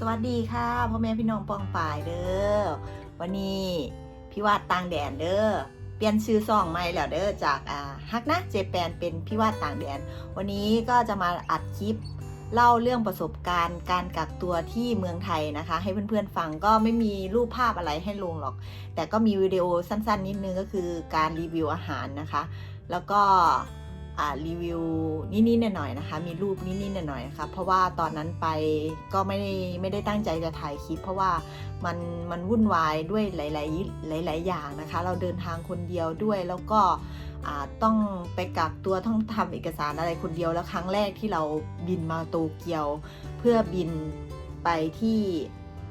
สวัสดีค่ะพ่อแม่พี่น้องปองป่ายเด้อวันนี้พี่วาดต่างแดนเด้อเปลี่ยนชื่อซองใหม่แล้วเด้อจากอ่าฮักนะเจแปนเป็นพี่วาดต่างแดน วันนี้ก็จะมาอัดคลิปเล่าเรื่องประสบการณ์การกักตัวที่เมืองไทยนะคะ ให้เพื่อนๆฟังก็ไม่มีรูปภาพอะไรให้ลงหรอก แต่ก็มีวิดีโอสั้นๆ นิดนึงก็คือการรีวิวอาหารนะคะ แล้วก็ รีวิวนิดๆหน่อยๆนะคะ มีรูปนิดๆหน่อยๆนะคะเพราะว่าตอนนั้นไปก็ไม่ได้ไม่ได้ตั้งใจจะถ่ายคลิป เพราะว่ามันมันวุ่นวายด้วยหลายๆหลายๆอย่างนะคะ เราเดินทางคนเดียวด้วยแล้วก็ต้องไปกักตัวต้องทำเอกสารอะไรคนเดียวแล้วครั้งแรกที่เราบินมาโตเกียว เพื่อบินไปที่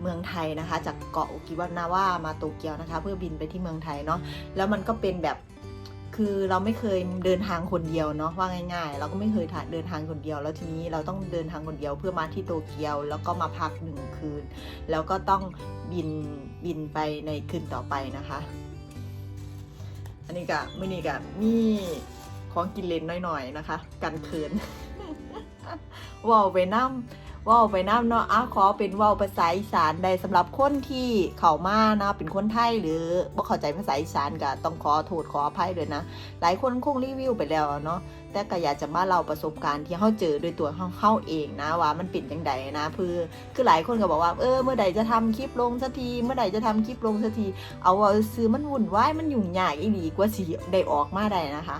เมืองไทยนะคะ จากเกาะโอกิวานาว่ามาโตเกียวนะคะ เพื่อบินไปที่เมืองไทยเนาะแล้วมันก็เป็นแบบ คือเราไม่เคยเดินทางคนเดียวเนาะว่าง่าย ๆ เราก็ไม่เคยเดินทางคนเดียว แล้วทีนี้เราต้องเดินทางคนเดียวเพื่อมาที่โตเกียว แล้วก็มาพักหนึ่งคืน แล้วก็ต้องบินบินไปในคืนต่อไปนะคะ อันนี้ก็มื่อนี้ก็มีของกินเล่นน่อยๆนะคะ กันเขินว่าวไปน้ำ ว่าวไปน้ำเนาะอ้าขอเป็นว่าวภาษาอีสานได้สำหรับคนที่เขามานะเป็นคนไทยหรือบ่เข้าใจภาษาอีสานก็ต้องขอโทษขออภัยด้วยนะ หลายคนคงรีวิวไปแล้วเนาะแต่ก็อยากจะมาเล่าประสบการณ์ที่เขาเจอด้วยตัวเขาเขาเองนะว่ามันเป็นยังไงนะคือคือหลายคนก็บอกว่าเออเมื่อใดจะทำคลิปลงสักที เมื่อใดจะทำคลิปลงสักที เอาว่าซื้อมันวุ่นวายมันยุ่งยากอีหลีกว่าสิได้ออกมาได้นะคะ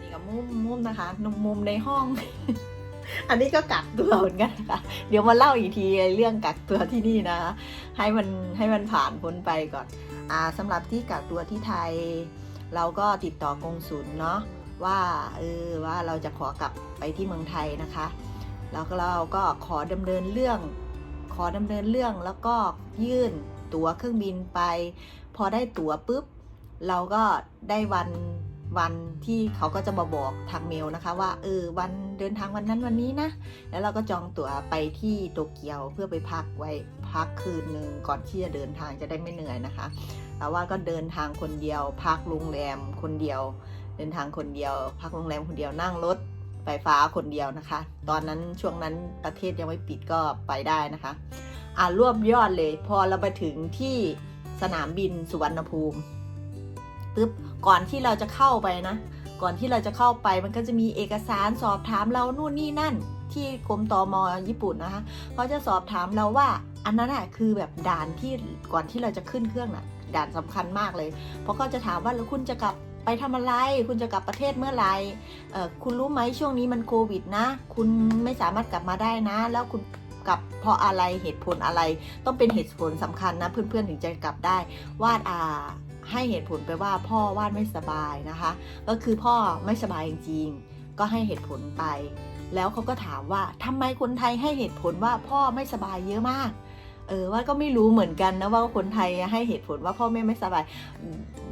นี่ก็มุมมุมนะคะนมุมในห้อง อันนี้ก็กักตัวเหมือนกันค่ะ เดี๋ยวมาเล่าอีกทีเรื่องกักตัวที่นี่นะ ให้มันให้มันผ่านพ้นไปก่อนอ่าสำหรับที่กักตัวที่ไทย เราก็ติดต่อกงสุลเนาะว่าเออว่าเราจะขอกลับไปที่เมืองไทยนะคะ แล้วก็เราก็ขอดำเนินเรื่อง ขอดำเนินเรื่องแล้วก็ยื่นตั๋วเครื่องบินไป พอได้ตั๋วปุ๊บ เราก็ได้วัน วันที่เขาก็จะมาบอกทางเมลนะคะ ว่าเออวันเดินทางวันนั้นวันนี้นะ แล้วเราก็จองตั๋วไปที่โตเกียวเพื่อไปพักไว้พักคืนหนึ่งก่อนที่จะเดินทางจะได้ไม่เหนื่อยนะคะแต่ว่าก็เดินทางคนเดียว พักโรงแรมคนเดียว เดินทางคนเดียว พักโรงแรมคนเดียวนั่งรถไฟฟ้าคนเดียวนะคะ ตอนนั้นช่วงนั้นประเทศยังไม่ปิดก็ไปได้นะคะ อ่ารวบยอดเลย พอเราไปถึงที่สนามบินสุวรรณภูมิ ปึ๊บก่อนที่เราจะเข้าไปนะ ก่อนที่เราจะเข้าไปมันก็จะมีเอกสารสอบถามเรานู่นนี่นั่น ที่กรมตมญี่ปุ่นนะคะเขาจะสอบถามเราว่าอันนั้นน่ะคือแบบด่านที่ก่อนที่เราจะขึ้นเครื่องน่ะ ด่านสำคัญมากเลย เพราะเขาจะถามว่าแล้วคุณจะกลับไปทำอะไร คุณจะกลับประเทศเมื่อไหร่คุณรู้ไหมช่วงนี้มันโควิดนะ คุณไม่สามารถกลับมาได้นะ แล้วคุณกลับเพราะอะไรเหตุผลอะไร ต้องเป็นเหตุผลสำคัญนะ เพื่อนๆถึงจะกลับได้วาดอา ให้เหตุผลไปว่าพ่อวาดไม่สบายนะคะ ก็คือพ่อไม่สบายจริงๆ ก็ให้เหตุผลไป แล้วเขาก็ถามว่าทำไมคนไทยให้เหตุผลว่าพ่อไม่สบายเยอะมาก เออว่าก็ไม่รู้เหมือนกันนะว่าคนไทยให้เหตุผลว่าพ่อแม่ไม่สบาย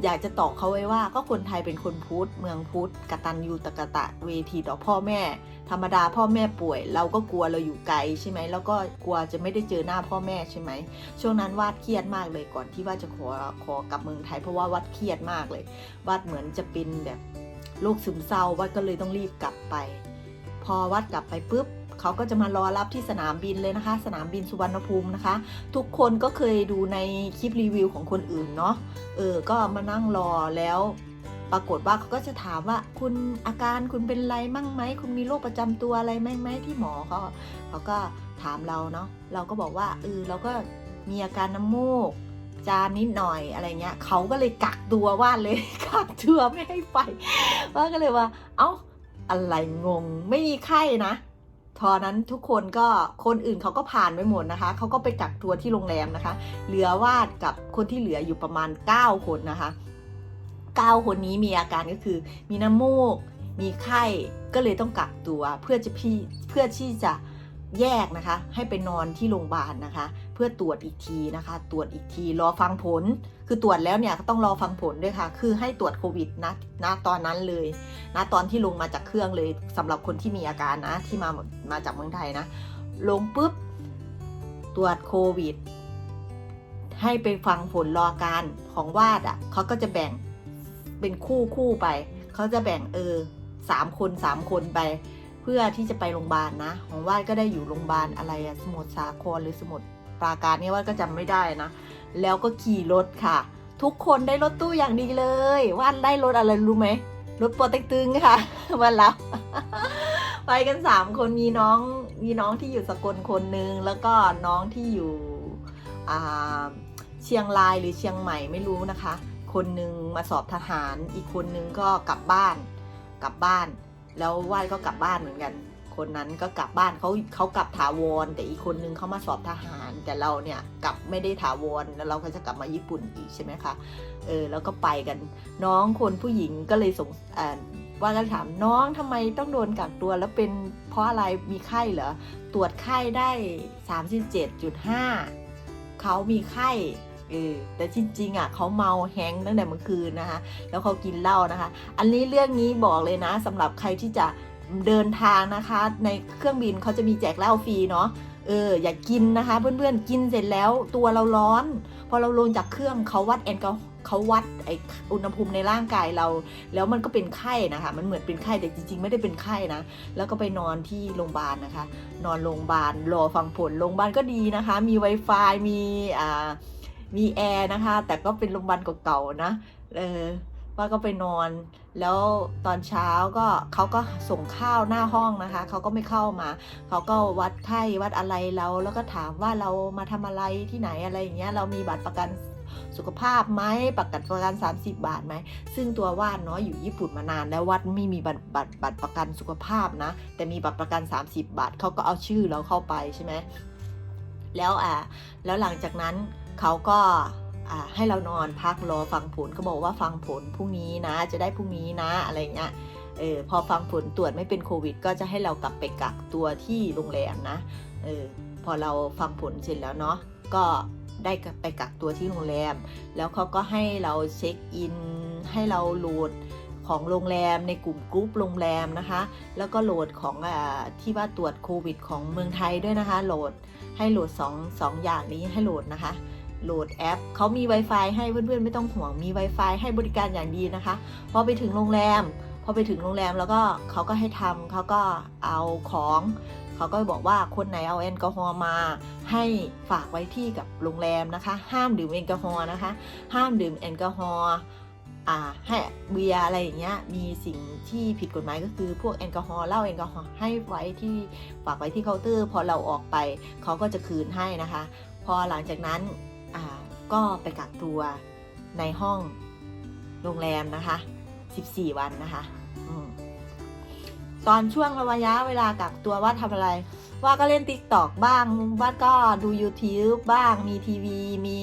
อยากจะตอบเขาไว้ว่า ก็คนไทยเป็นคนพุทธเมืองพุทธกตัญญูตะกะตะเวทีต่อพ่อแม่ ธรรมดาพ่อแม่ป่วย เราก็กลัวเราอยู่ไกลใช่ไหมแล้วก็กลัวจะไม่ได้เจอหน้าพ่อแม่ใช่ไหมช่วงนั้นวาดเครียดมากเลยก่อนที่ว่าจะขอขอกลับเมืองไทย เพราะว่าวัดเครียดมากเลยวัดเหมือนจะเป็นแบบโรคซึมเศร้าวัดก็เลยต้องรีบกลับไป พอวัดกลับไปปุ๊บ เขาก็จะมารอรับที่สนามบินเลยนะคะ สนามบินสุวรรณภูมินะคะ ทุกคนก็เคยดูในคลิปรีวิวของคนอื่นเนาะเออก็มานั่งรอแล้วปรากฏว่าเขาก็จะถามว่าคุณอาการคุณเป็นไรมั่งไหมคุณมีโรคประจำตัวอะไรไหมไหมที่หมอเขาเขาก็ถามเราเนาะเราก็บอกว่าเออเราก็มีอาการน้ำมูก จามนิดหน่อยอะไรเงี้ยเขาก็เลยกักตัวว่าเลยกักตัวไม่ให้ไปว่าก็เลยว่า เอ้าอะไรงงไม่มีไข้นะ ทอนนั้นทุกคนก็คนอื่นเขาก็ผ่านไปหมดนะคะ เขาก็ไปกักตัวที่โรงแรมนะคะ เหลือวาดกับคนที่เหลืออยู่ประมาณ 9 คนนะคะ 9 คนนี้มีอาการก็คือ มีน้ำมูก มีไข้ก็เลยต้องกักตัวเพื่อจะพี่เพื่อที่จะ แยกนะคะ ให้ไปนอนที่โรงพยาบาลนะคะ เพื่อตรวจอีกทีนะคะ ตรวจอีกทีรอฟังผล คือตรวจแล้วเนี่ยก็ต้องรอฟังผลด้วยค่ะ คือให้ตรวจโควิดนะนะตอนนั้นเลยนะตอนที่ลงมาจากเครื่องเลยสำหรับคนที่มีอาการนะที่มามาจากเมืองไทยนะ ลงปุ๊บตรวจโควิด ให้ไปฟังผลรอการของวาดอะเขาก็จะแบ่งเป็นคู่คู่ไปเขาจะแบ่งเออสามคนสามคนไป เพื่อที่จะไปโรงพยาบาลนะ ของว่านก็ได้อยู่โรงพยาบาลอะไรอะสมุทรสาครหรือสมุทรปราการเนี่ยว่านก็จำไม่ได้นะ แล้วก็ขี่รถค่ะ ทุกคนได้รถตู้อย่างดีเลยว่านได้รถอะไรรู้ไหมรถโปรเต็กตึงค่ะวันรับไปกันสามคนมีน้องมีน้องที่อยู่สกลคนนึงแล้วก็น้องที่อยู่เชียงรายหรือเชียงใหม่ไม่รู้นะคะ คนนึงมาสอบทหารอีกคนนึงก็กลับบ้านกลับบ้าน แล้วว่านก็กลับบ้านเหมือนกัน คนนั้นก็กลับบ้านเขาเขากลับถาวร แต่อีกคนนึงเขามาสอบทหาร แต่เราเนี่ยกลับไม่ได้ถาวรแล้วเราก็จะกลับมาญี่ปุ่นอีกใช่ไหมคะเออแล้วก็ไปกัน น้องคนผู้หญิงก็เลยสงว่ากันถามน้องทำไมต้องโดนกักตัวแล้วเป็นเพราะอะไรมีไข้เหรอตรวจไข้ได้ 37.5เขามีไข้ เออแต่จริงๆอะเขาเมาแฮงตั้งแต่เมื่อคืนนะคะ แล้วเขากินเหล้านะคะ อันนี้เรื่องนี้บอกเลยนะสำหรับใครที่จะเดินทางนะคะ ในเครื่องบินเขาจะมีแจกเหล้าฟรีเนาะเอออย่ากกินนะคะ เพื่อนๆกินเสร็จแล้วตัวเราร้อน พอเราลงจากเครื่องเขาวัดแอลกอฮอล์เขาวัดไออุณหภูมิในร่างกายเรา แล้วมันก็เป็นไข้นะคะ มันเหมือนเป็นไข้แต่จริง ๆ ไม่ได้เป็นไข้นะ แล้วก็ไปนอนที่โรงพยาบาลนะคะ นอนโรงพยาบาลรอฟังผลโรงพยาบาลก็ดีนะคะ มี Wi-Fi มีอ่า มีแอร์นะคะ แต่ก็เป็นโรงพยาบาลเก่าๆนะ เออว่าก็ไปนอน แล้วตอนเช้าก็เขาก็ส่งข้าวหน้าห้องนะคะ เขาก็ไม่เข้ามา เขาก็วัดไข้วัดอะไรเรา แล้วก็ถามว่าเรามาทำอะไรที่ไหนอะไรอย่างเงี้ย เรามีบัตรประกันสุขภาพไหมประกันประกัน 30 บาทไหม ซึ่งตัวว่านเนาะอยู่ญี่ปุ่นมานาน แล้ววัดไม่มีบัตรบัตรบัตรประกันสุขภาพนะ แต่มีบัตรประกัน 30 บาทเขาก็เอาชื่อเราเข้าไปใช่ไหมแล้วอ่าแล้วหลังจากนั้น เขาก็ให้เรานอนพักรอฟังผลเขาบอกว่าฟังผลพรุ่งนี้นะ จะได้พรุ่งนี้นะอะไรเงี้ยเออพอฟังผลตรวจไม่เป็นโควิด ก็จะให้เรากลับไปกักตัวที่โรงแรมนะเออพอเราฟังผลเสร็จแล้วเนาะก็ได้ไปกักตัวที่โรงแรม แล้วเขาก็ให้เราเช็คอิน ให้เราโหลดของโรงแรมในกลุ่มกรุ๊ปโรงแรมนะคะ แล้วก็โหลดของอที่ว่าตรวจโควิด ของเมืองไทยด้วยนะคะ โหลดให้โหลด2 2อย่างนี้ให้โหลดนะคะ โหลดแอป เขามี Wi-Fi ให้เพื่อนๆ ไม่ต้องห่วง มี Wi-Fi ให้บริการอย่างดีนะคะ พอไปถึงโรงแรม พอไปถึงโรงแรมแล้วก็เขาก็ให้ทำเขาก็เอาของ เขาก็บอกว่าคนไหนเอาแอลกอฮอล์มา ให้ฝากไว้ที่กับโรงแรมนะคะ ห้ามดื่มแอลกอฮอล์นะคะ ห้ามดื่มแอลกอฮอล์ให้เบียอะไรอย่างเงี้ยมีสิ่งที่ผิดกฎหมายก็คือพวกแอลกอฮอล์เหล้าแอลกอฮอล์ให้ไว้ที่ฝากไว้ที่เคาน์เตอร์ พอเราออกไปเขาก็จะคืนให้นะคะ พอหลังจากนั้น ก็ไปกักตัวในห้องโรงแรมนะคะ 14 วันนะคะอตอนช่วงระยะเวลากักตัวว่าทำอะไร ว่าก็เล่น t ิ k t o k บ้างว่าก็ดู YouTube บ้างมีทีวี มี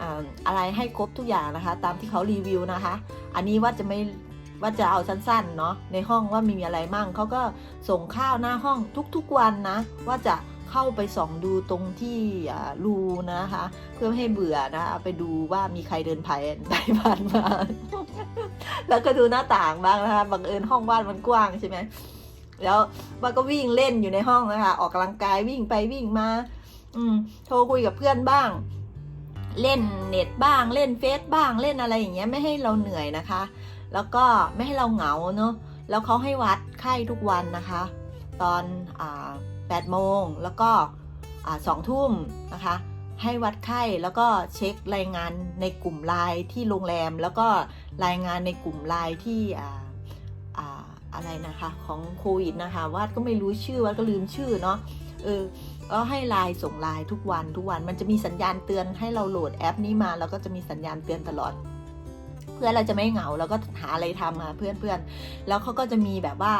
อ่าอะไรให้ครบทุกอย่างนะคะ ตามที่เขารีวิวนะคะ อันนี้ว่าจะไม่ว่าจะเอาสั้นๆเนาะในห้องว่ามีอะไรมั่งเขาก็ส่งข้าวหน้าห้องทุกๆวันนะ ว่าจะ เข้าไปส่องดูตรงที่รูนะคะ เพื่อไม่ให้เบื่อนะเอาไปดูว่ามีใครเดินผ่านไปผ่านมาแล้วก็ดูหน้าต่างบ้างนะคะบังเอิญห้องบ้านมันกว้างใช่ไหมแล้วว่าก็วิ่งเล่นอยู่ในห้องนะคะออกกำลังกายวิ่งไปวิ่งมา อืมโทรคุยกับเพื่อนบ้าง เล่นเน็ตบ้างเล่นเฟซบ้างเล่นอะไรอย่างเงี้ยไม่ให้เราเหนื่อยนะคะ แล้วก็ไม่ให้เราเหงาเนาะแล้วเขาให้วัดไข้ทุกวันนะคะ ตอนอ่า แปดโมง แล้วก็สองทุ่มนะคะ ให้วัดไข้แล้วก็เช็ครายงานในกลุ่มไลน์ที่โรงแรม แล้วก็รายงานในกลุ่มไลน์ที่อะไรนะคะของโควิดนะคะวัดก็ไม่รู้ชื่อวัดก็ลืมชื่อเนาะเออก็ให้ไลน์ส่งไลน์ทุกวันทุกวันมันจะมีสัญญาณเตือนให้เราโหลดแอปนี้มา แล้วก็จะมีสัญญาณเตือนตลอด เพื่อเราจะไม่เหงาแล้วก็หาอะไรทำมาเพื่อนๆแล้วเขาก็จะมีแบบว่า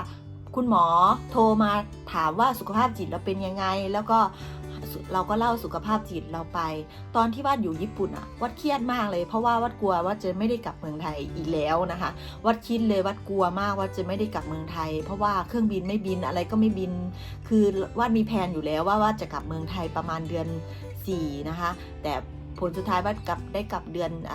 คุณหมอโทรมาถามว่าสุขภาพจิตเราเป็นยังไง แล้วก็เราก็เล่าสุขภาพจิตเราไป ตอนที่วัดอยู่ญี่ปุ่นอะวัดเครียดมากเลยเพราะว่าวัดกลัวว่าจะไม่ได้กลับเมืองไทยอีกแล้วนะคะ วัดคิดเลยวัดกลัวมากว่าจะไม่ได้กลับเมืองไทย เพราะว่าเครื่องบินไม่บินอะไรก็ไม่บิน คือวัดมีแผนอยู่แล้วว่าว่าจะกลับเมืองไทยประมาณเดือน4นะคะ แต่ผลสุดท้ายวัดกลับได้กลับเดือนอ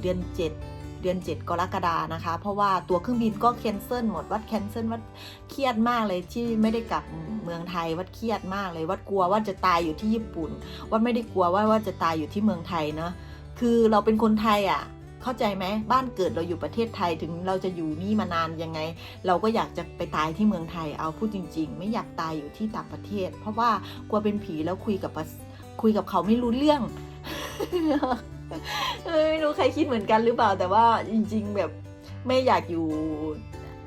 เดือน 7 เดือน 7 กรกฎานะคะ เพราะว่าตัวเครื่องบินก็แคนเซิลหมดวัดแคนเซิลวัดเครียดมากเลยที่ไม่ได้กลับเมืองไทยวัดเครียดมากเลยวัดกลัวว่าจะตายอยู่ที่ญี่ปุ่น วัดไม่ได้กลัวว่าว่าจะตายอยู่ที่เมืองไทยเนาะคือเราเป็นคนไทยอะ่ะเข้าใจไหมบ้านเกิดเราอยู่ประเทศไทยถึงเราจะอยู่นี่มานานยังไง เราก็อยากจะไปตายที่เมืองไทยเอาพูดจริง ๆ ไม่อยากตายอยู่ที่ต่างประเทศ เพราะว่ากลัวเป็นผีแล้วคุยกับคุยกับเขาไม่รู้เรื่อง ไม่รู้ใครคิดเหมือนกันหรือเปล่า แต่ว่าจริง ๆ แบบไม่อยากอยู่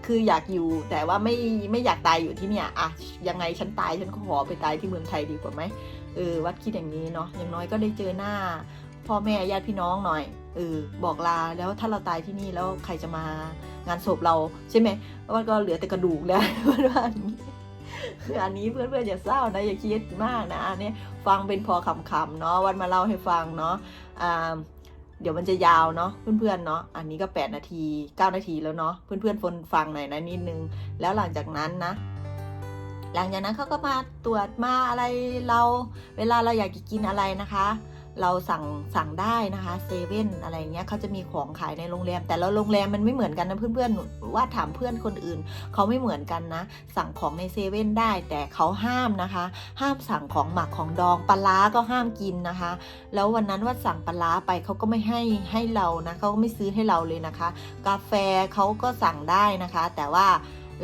คืออยากอยู่แต่ว่าไม่ไม่อยากตายอยู่ที่เนี่ยอะยังไงฉันตายฉันก็ขอไปตายที่เมืองไทยดีกว่าไหมเออวัดคิดอย่างนี้เนาะอย่างน้อยก็ได้เจอหน้า พ่อแม่ญาติพี่น้องหน่อยเออบอกลาแล้วถ้าเราตายที่นี่แล้วใครจะมางานศพเราใช่ไหมว่าก็เหลือแต่กระดูกแล้วว่าอันนี้ คืออันนี้เพื่อนๆอย่าเศร้านะอย่าคิดมากนะอันนี้ฟังเป็นพอขำๆเนาะวันมาเล่าให้ฟังเนาะอ่าเดี๋ยวมันจะยาวเนาะเพื่อนๆเนาะอันนี้ก็ 8 นาที 9 นาทีแล้วเนาะเพื่อนๆฟนฟังหน่อยนะนิดนึง แล้วหลังจากนั้นนะ หลังจากนั้นเขาก็มาตรวจมาอะไรเรา เวลาเราอยากกินอะไรนะคะ เราสั่งสั่งได้นะคะเซเว่นอะไรเงี้ยเขาจะมีของขายในโรงแรม แต่ละโรงแรมมันไม่เหมือนกันนะเพื่อนๆว่าถามเพื่อนคนอื่นเขาไม่เหมือนกันนะ สั่งของในเซเว่นได้ แต่เขาห้ามนะคะ ห้ามสั่งของหมักของดองปลาร้าก็ห้ามกินนะคะ แล้ววันนั้นว่าสั่งปลาร้าไปเขาก็ไม่ให้ให้เรานะเขาก็ไม่ซื้อให้เราเลยนะคะ กาแฟเขาก็สั่งได้นะคะ แต่ว่า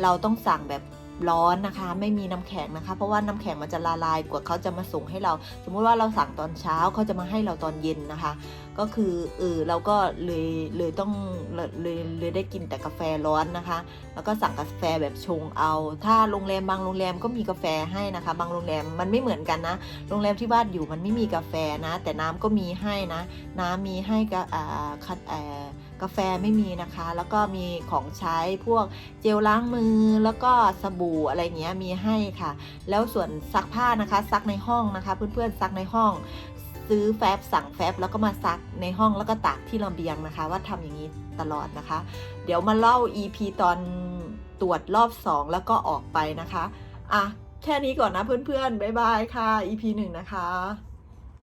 เราต้องสั่งแบบ ร้อนนะคะ ไม่มีน้ำแข็งนะคะ เพราะว่าน้ำแข็งมันจะละลายกว่าเขาจะมาส่งให้เรา สมมุติว่าเราสั่งตอนเช้าเขาจะมาให้เราตอนเย็นนะคะ ก็คือเออเราก็เลยเลยต้องเลยเลยได้กินแต่กาแฟร้อนนะคะ แล้วก็สั่งกาแฟแบบชงเอา ถ้าโรงแรมบางโรงแรมก็มีกาแฟให้นะคะ บางโรงแรมมันไม่เหมือนกันนะโรงแรมที่บ้านอยู่มันไม่มีกาแฟนะ แต่น้ำก็มีให้นะ น้ำมีให้กับอ่าคัดอ่อ กาแฟไม่มีนะคะ แล้วก็มีของใช้พวกเจลล้างมือแล้วก็สบู่อะไรเงี้ยมีให้ค่ะ แล้วส่วนซักผ้านะคะ ซักในห้องนะคะ เพื่อนๆซักในห้องซื้อแฟบสั่งแฟบแล้วก็มาซักในห้องแล้วก็ตากที่ระเบียงนะคะ ว่าทำอย่างนี้ตลอดนะคะ เดี๋ยวมาเล่า EP ตอนตรวจรอบ 2 แล้วก็ออกไปนะคะ อะ แค่นี้ก่อนนะเพื่อนๆ บ๊ายบายค่ะ EP 1 นะคะ